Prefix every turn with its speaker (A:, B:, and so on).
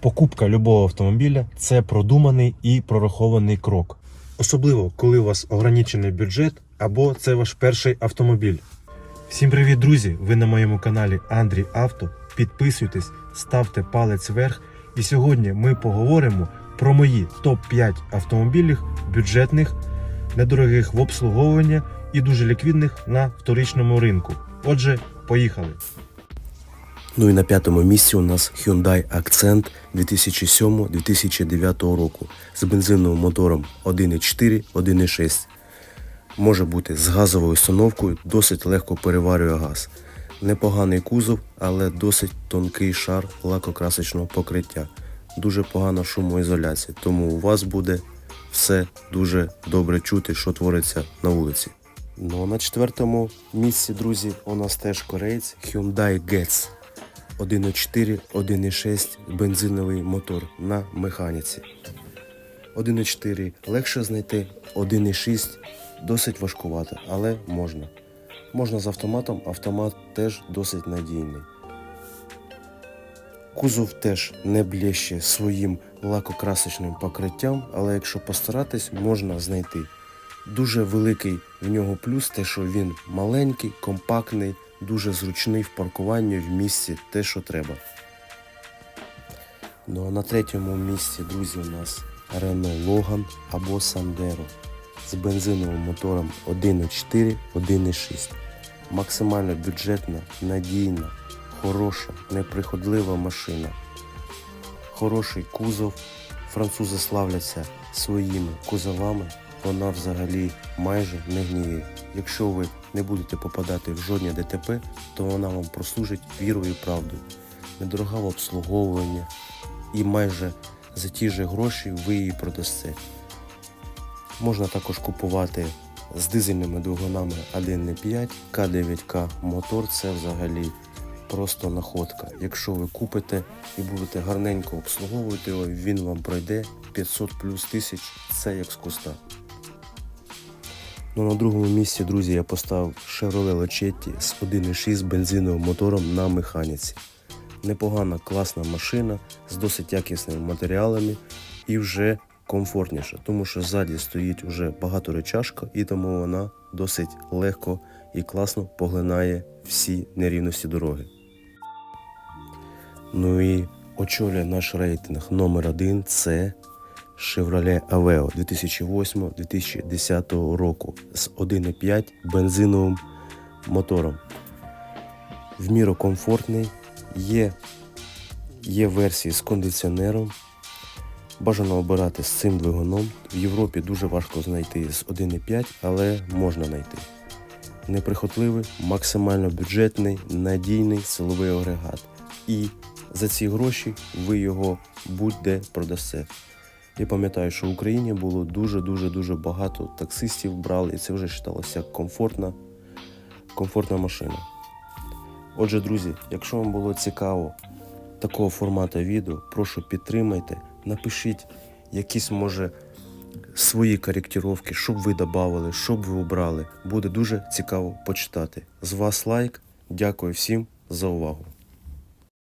A: Покупка любого автомобіля це продуманий і прорахований крок. Особливо, коли у вас ограничений бюджет або це ваш перший автомобіль. Всім привіт, друзі! Ви на моєму каналі Андрій Авто. Підписуйтесь, ставте палець вверх. І сьогодні ми поговоримо про мої топ-5 автомобілів бюджетних, недорогих в обслуговуванні і дуже ліквідних на вторичному ринку. Отже, поїхали!
B: Ну і на п'ятому місці у нас Hyundai Accent 2007-2009 року з бензиновим мотором 1.4, 1.6. Може бути з газовою установкою, досить легко переварює газ. Непоганий кузов, але досить тонкий шар лакокрасочного покриття. Дуже погана шумоізоляція, тому у вас буде все дуже добре чути, що твориться на вулиці. Ну а на четвертому місці, друзі, у нас теж кореєць Hyundai Getz. 1.4, 1.6 бензиновий мотор на механіці. 1.4 легше знайти, 1.6 досить важкувато, але можна. Можна з автоматом, автомат теж досить надійний. Кузов теж не блєще своїм лакокрасочним покриттям, але якщо постаратись, можна знайти. Дуже великий в нього плюс, те, що він маленький, компактний, дуже зручний в паркуванні в місці, те, що треба. Ну а на третьому місці, друзі, у нас Renault Logan або Sandero з бензиновим мотором 1.4, 1.6. Максимально бюджетна, надійна, хороша, неприходлива машина. Хороший кузов. Французи славляться своїми кузовами. Вона взагалі майже не гніє. Якщо ви не будете попадати в жодні ДТП, то вона вам прослужить вірою і правдою. Недорога в обслуговуванні і майже за ті ж гроші ви її продасте. Можна також купувати з дизельними двигунами 1.5, К9К мотор це взагалі просто находка. Якщо ви купите і будете гарненько обслуговувати його, він вам пройде 500 плюс тисяч, це як з куста. Ну, на другому місці, друзі, я поставив Chevrolet Lachetti з 1.6 бензиновим мотором на механіці. Непогана, класна машина з досить якісними матеріалами і вже комфортніша, тому що ззаді стоїть вже багаторечашка і тому вона досить легко і класно поглинає всі нерівності дороги. Ну і очолює наш рейтинг номер один це Chevrolet Aveo 2008-2010 року з 1.5 бензиновим мотором. В міру комфортний, є, є версії з кондиціонером. Бажано обирати з цим двигуном. В Європі дуже важко знайти з 1.5, але можна знайти. Неприхотливий, максимально бюджетний, надійний силовий агрегат. І за ці гроші ви його будь-де продасте. Я пам'ятаю, що в Україні було дуже-дуже дуже багато таксистів брали, і це вже вважалося комфортна, комфортна машина. Отже, друзі, якщо вам було цікаво такого формату відео, прошу підтримайте, напишіть якісь, може, свої коректировки, щоб ви додали, щоб ви обрали. Буде дуже цікаво почитати. З вас лайк. Дякую всім за увагу.